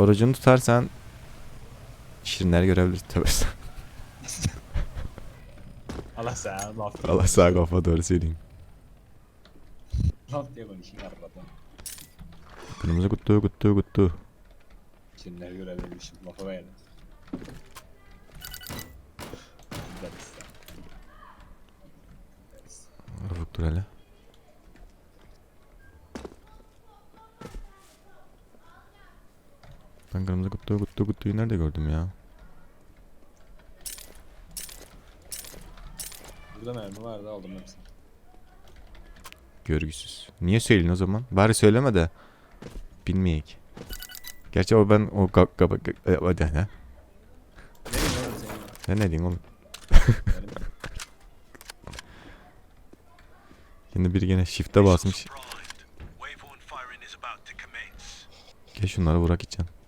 Orucunu tutarsan şirinler görebilirsin tabii. Allah sen laf. Allah sağ kafa doğru söyleyeyim. Laf diye konuşayım arada. Kırmızı kutu kutu kutu. Kimler görebilmişim lafa verdim. İşte. Ufuk dur hele. Ben kırmızı kutu kutu kutuyu nerede gördüm ya? Burada mermi vardı aldım hepsini. Görgüsüz. Niye söyledin o zaman? Bari söyleme de. Bilmeyek. Gerçi o ben o kap kap hadi ha. Sen ne diyorsun oğlum? Şimdi biri gene shift'e basmış. Gel şunları bırak içeceksin.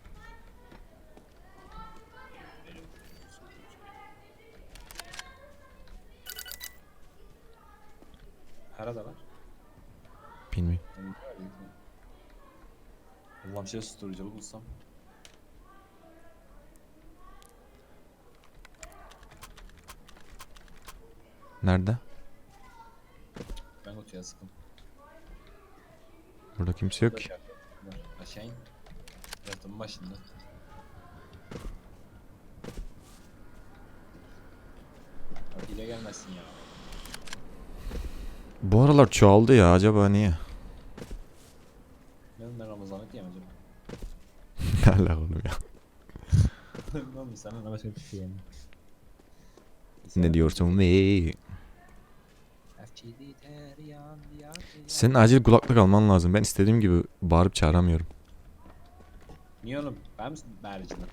Var. Bilmiyorum. Ben de var, mu? Allah'ım şey susturucu bulsam. Nerede? Ben kutuya sıkım. Burada kimse yok ki. Aşağı in. Yatımın başında. Bak hile gelmesin ya. Bu aralar çoğaldı ya acaba niye? Ben de Ramazan'ı acaba. Ne alaka oğlum ya? ne olmuş sana başka bir şey yani. Ne diyorsun be? Senin acil kulaklık alman lazım. Ben istediğim gibi bağırıp çağıramıyorum. Niye oğlum? Ben misin bağırıcının?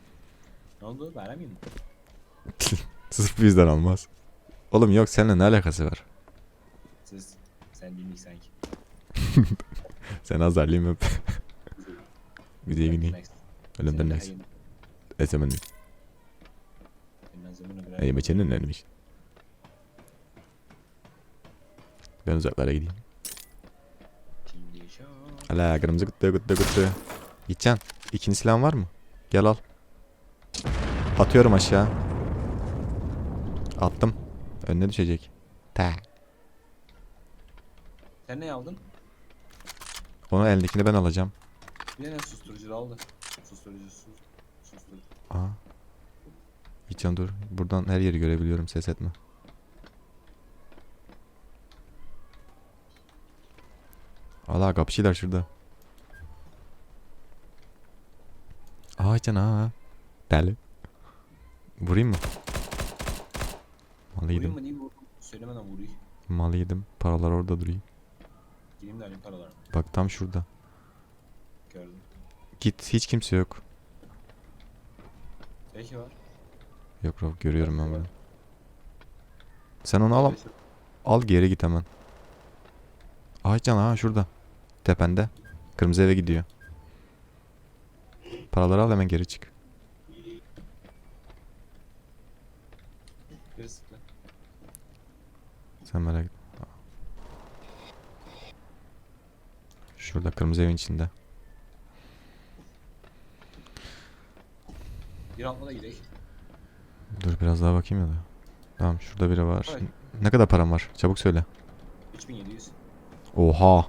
Ne oldu? Bağıramayayım mı? Sırf bu yüzden almaz. Oğlum yok seninle ne alakası var? Sen dinlik sanki. Sen azarlayayım hep. Güzel günü. Ölümden next. Esemenin. Ey meçenin neymiş? Ben uzaklara gideyim. Hala kırmızı kutu kutu kutu. Gideceksin. İkinci silahın var mı? Gel al. Atıyorum aşağı. Attım. Önüne düşecek. Ta. Sen ne aldın? Onu eldekini ben alacağım. Tane susturucu aldı. Susturucu sus. Susturucu. Aha. Gideceksin dur. Buradan her yeri görebiliyorum. Ses etme. Allah kapışıyorlar şurada. Aa can ha. Deli. Vurayım mı? Malı Vurayım mı diyeyim vur. Söylemeden vurayım. Malı yedim. Paralar orada duruyor. Gireyim de alayım paralarını. Bak tam şurada. Gördüm. Git. Hiç kimse yok. Belki var. Yok yok görüyorum ben bunu. Sen onu al. Al geri git hemen. Aycan ha şurada. Tepende. Kırmızı eve gidiyor. Paraları al hemen geri çık. Sen merak etme. Şurada kırmızı evin içinde. Bir altına da gidelim. Dur biraz daha bakayım ya da. Tamam şurada biri var. Ay. Ne kadar param var? Çabuk söyle. 3700. Oha.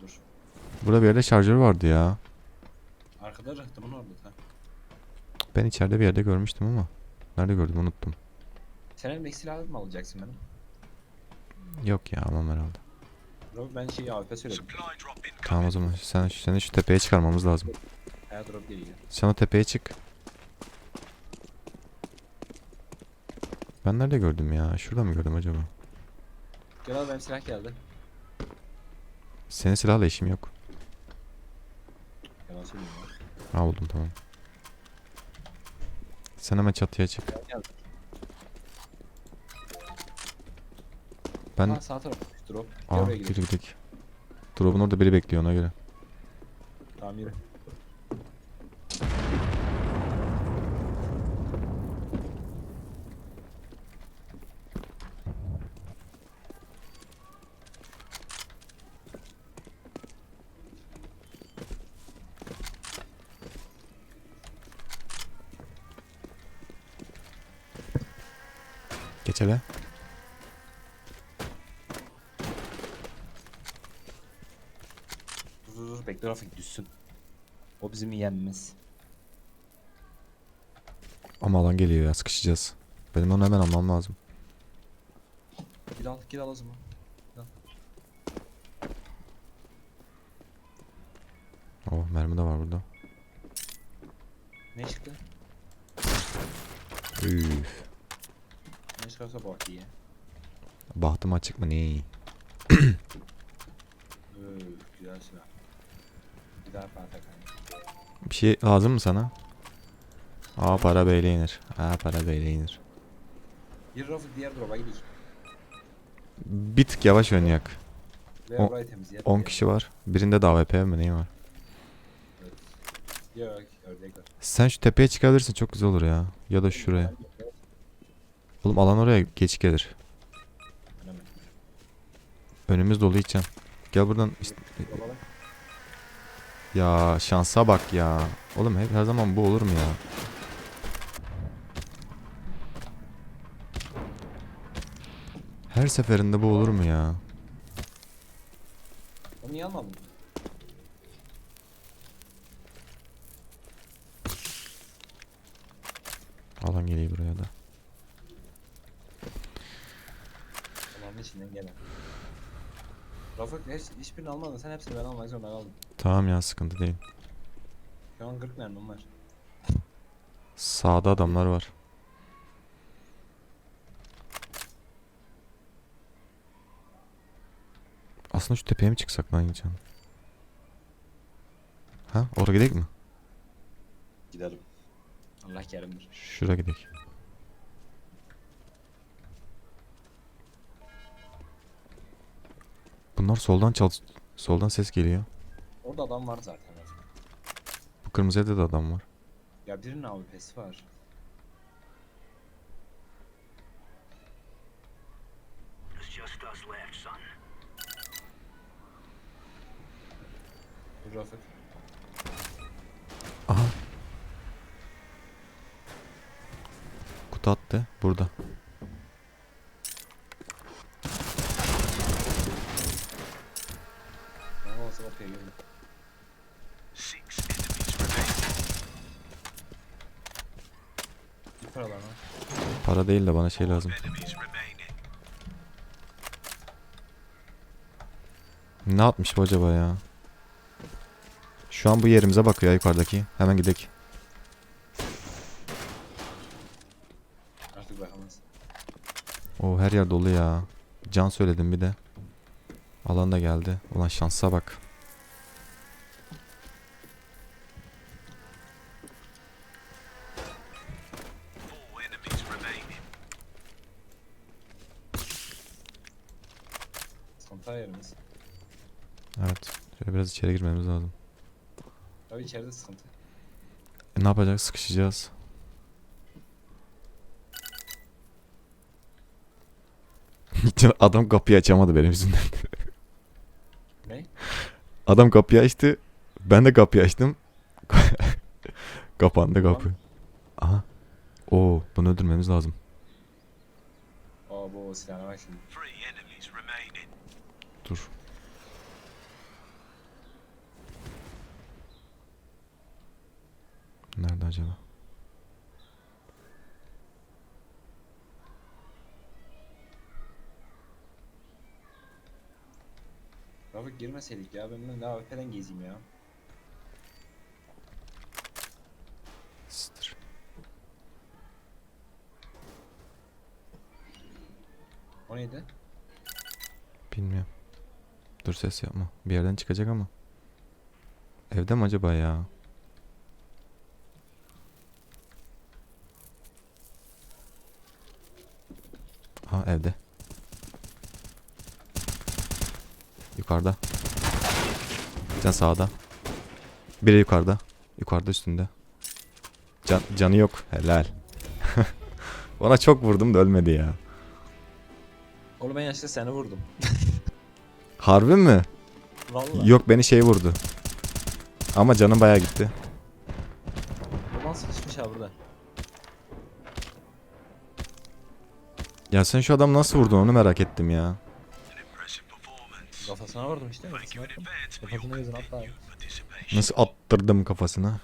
Dur. Burada bir yerde şarjör vardı ya. Arkada rıhtımın orada. Ha. Ben içeride bir yerde görmüştüm ama. Nerede gördüm unuttum. Sen elimdeki silahı mı alacaksın benim? Yok ya almam herhalde. Rob ben şeyi AWP söyledim. Drop. Tamam o zaman sen, seni şu tepeye çıkarmamız lazım. Airdrop geliyor. Sen o tepeye çık. Ben nerede gördüm ya? Şurada mı gördüm acaba? Gel al benim silah geldi. Senin silahla işim yok. Yalan söylüyorum. Ha buldum tamam. Sen hemen çatıya çık. Gel gel. Ben... Ha sağ taraf. Drop. Gel Aa oraya gidelim. kötü gidelim. Drop'un orada biri bekliyor ona göre. Tamam yürü. Geç hele. Dur dur dur bekle Rafik düşsün. O bizim yenmemiz. Ama alan geliyor ya sıkışacağız. Benim onu hemen almam lazım. Git al git al o zaman. Oh mermi de var burada. Ne çıktı? Üf. Ne çıkarsa bak iyi. Bahtım açık mı ne? Öf, güzel silah. Bir daha para kanka. Bir şey lazım mı sana? Aa para beyle inir. Aa para beyle inir. Bir Rafik diğer drop'a gidik. Bir tık yavaş oynayak. Ve On- orayı temizleyelim. 10 kişi var. Birinde de AWP mi neyi var? Yok ördek var. Sen şu tepeye çıkabilirsin çok güzel olur ya. Ya da şuraya. Oğlum alan oraya geç gelir. Önümüz dolu içeceğim. Gel buradan işte. Ya şansa bak ya. Oğlum hep her zaman bu olur mu ya? Her seferinde bu olur mu ya? Onu niye almadın? Alan geliyor buraya da. Alanın içinden gelen. Rafik hiç, hiçbirini almadın. Sen hepsini ben almak zorunda kaldım. Tamam ya sıkıntı değil. Şu an 40 mermim var. Sağda adamlar var. Aslında şu tepeye mi çıksak lan Yiğitcan? Ha? Oraya gidelim mi? Gidelim. Allah kerimdir. Şuraya gidelim. Bunlar soldan çal soldan ses geliyor. Orada adam var zaten. Bu kırmızı evde de adam var. Ya birinin AWP'si var. There's just us left, son. Dur Rafik. Aha. Kutu attı burada. Ne olsa kapıya girdim. Paralar. Para değil de bana şey lazım. Ne atmış bu acaba ya? Şu an bu yerimize bakıyor yukarıdaki. Hemen gidek. Artık bakamaz. O her yer dolu ya. Can söyledim bir de. Alan da geldi. Ulan şansa bak. Sıkıntı yerimiz. Evet. Şöyle biraz içeri girmemiz lazım. Tabii içeride sıkıntı. E, ne yapacağız? Sıkışacağız. Adam kapıyı açamadı benim yüzümden. Ne? Adam kapıyı açtı. Ben de kapıyı açtım. Kapandı kapı. Aha. Oo, bunu öldürmemiz lazım. Aa bu silahına bak şimdi. Nerede acaba? Rafik girmeseydik ya ben de AWP'den gezeyim ya. Sıtır. O neydi? Bilmiyorum. Dur ses yapma. Bir yerden çıkacak ama. Evde mi acaba ya? Evde. Yukarıda. Can sağda. Biri yukarıda. Yukarıda üstünde. Can, canı yok. Helal. Ona çok vurdum da ölmedi ya. Oğlum ben yaşta seni vurdum. Harbi mi? Vallahi. Yok beni şey vurdu. Ama canım bayağı gitti. Ulan sıkışmış ha burada. Ya sen şu adam nasıl vurdun onu merak ettim ya. Kafasına vurdum işte. Kafasına continued atla. Nasıl attırdım kafasına.